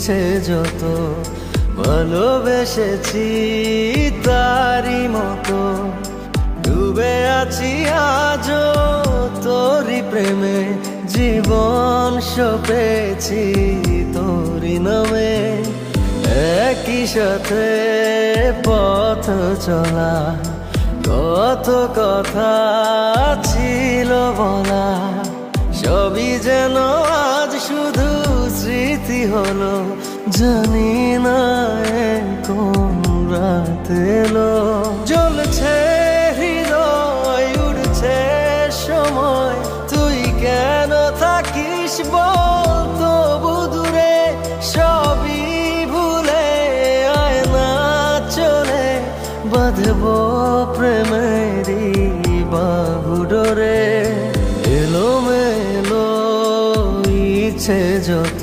ইচ্ছে যত ভালোবেসেছি তারি মতো। ডুবে আছি আজ তোরি প্রেমে। জীবন সপেছি তোরি নামে। একই সাথে পথ চলা, কত কথা ছিল বলা। সবই যেন আজ শুধু স্মৃতি হলো, জানি না কোন রাত এলো। জ্বলছে হৃদয়, উড়ছে সময়, তুই কেন থাকিস বল? তবু সবই ভুলে আয় না চলে, বাঁধব প্রেমেরই বাহুডোরে এলো মেলো ইচ্ছে যত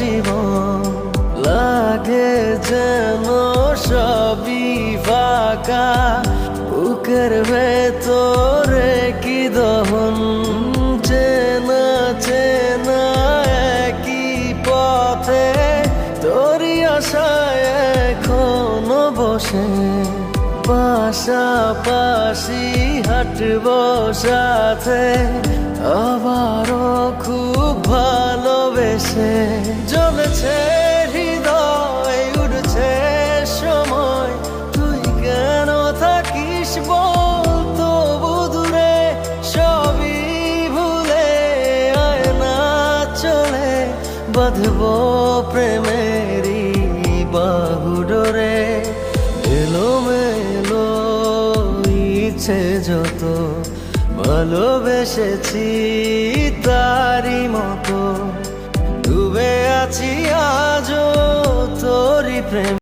জীবন লাগে যেন সবই ফাঁকা। বুকের ভেতরে কি দহন? চেনা চেনা একই পথে। তোরই আশায় এখনও বসে। পাশাপাশি হাঁটব সাথে। আবারও খুব ভালোবেসে জ্বলছে, হৃদয় উঠছে সময়। তুই কেন থাকিস বল তবু দূরে সবই ভুলে আয় না চলে। বাঁধব প্রেমেরই বাহুডোরে এলো মেলো ইচ্ছে যত ভালোবেসেছি তারি মতো। ডুবে